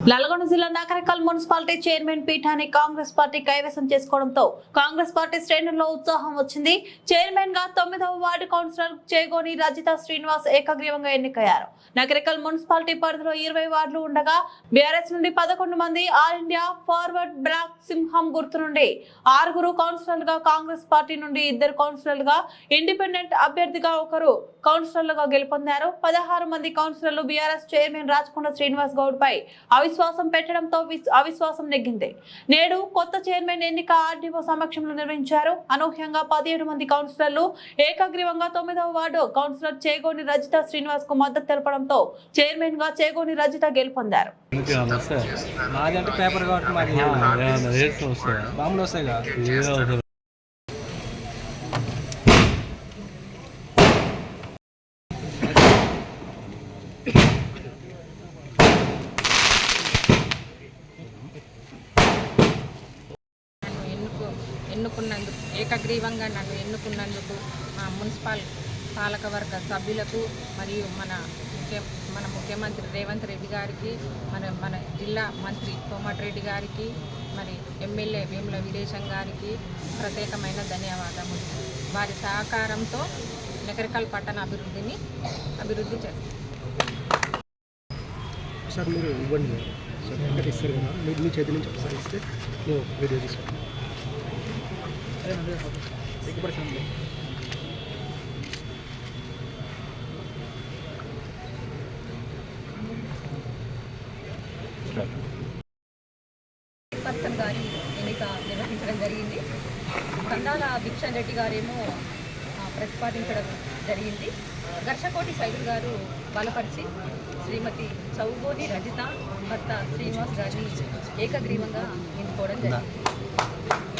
నల్గొండ జిల్లా Nakrekal municipality chairman పీఠాన్ని Congress party కైవసం చేసుకోవడంతో కాంగ్రెస్ పార్టీ శ్రేణుల్లో ఉత్సాహం వచ్చింది. చైర్మన్గా తొమ్మిదవ వార్డు కౌన్సిలర్ చేగోని రజిత శ్రీనివాస్ ఏకగ్రీవంగా ఎన్నికయ్యారు. నకరికల్ మున్సిపాలిటీ పరిధిలో ఇరవై వార్డులు ఉండగా బీఆర్ఎస్ నుండి పదకొండు మంది ఆల్ ఇండియా ఫార్వర్డ్ బ్లాక్ సింహం గుర్తు నుండి ఆరుగురు కౌన్సిలర్గా కాంగ్రెస్ పార్టీ నుండి ఇద్దరు కౌన్సిలర్గా ఇండిపెండెంట్ అభ్యర్థిగా ఒకరు కౌన్సిలర్లుగా గెలుపొందారు. పదహారు మంది కౌన్సిలర్లు బీఆర్ఎస్ చైర్మన్ రాచకొండ శ్రీనివాస్ గౌడ్ పై అవిశ్వాసం పెట్టడంతో విస్- అవిశ్వాసం నెగ్గింది. నేడు కొత్త చైర్మన్ ఎన్నిక ఆర్డీఓ సమక్షంలో నిర్వహించారు. అనూహ్యంగా పదిహేడు మంది కౌన్సిలర్లు ఏకగ్రీవంగా తొమ్మిదవ వార్డు కౌన్సిలర్ చేగోని రజిత శ్రీనివాస్కు మద్దతు తెలపడంతో చైర్మన్గా చేగోని రజిత గెలుపొందారు. పేపర్ ఎన్నుకున్నందుకు ఏకగ్రీవంగా నన్ను ఎన్నుకున్నందుకు మా మున్సిపల్ పాలకవర్గ సభ్యులకు మరియు మన ముఖ్య మన ముఖ్యమంత్రి రేవంత్ రెడ్డి గారికి మన మన జిల్లా మంత్రి కోమటిరెడ్డి గారికి మరి ఎమ్మెల్యే వేముల విదేశం గారికి ప్రత్యేకమైన ధన్యవాదములు. వారి సహకారంతో నగరకల్ పట్టణ అభివృద్ధిని అభివృద్ధి చేస్తాం. సార్ మీరు ఇవ్వండి. సార్ మీరు మీ చేతి నుంచి ఒకసారి ఇస్తే వీడియో తీసుకుంటాను. పర్సన్ గారి ఎన్నిక నిర్వహించడం జరిగింది. కందాల భిక్షన్ రెడ్డి గారేమో ప్రతిపాదించడం జరిగింది. ఘర్షకోటి సైదుల్ గారు బలపరిచి శ్రీమతి చౌగోని రజిత భర్త శ్రీనివాస్ గారిని ఏకగ్రీవంగా ఎన్నుకోవడం జరిగింది.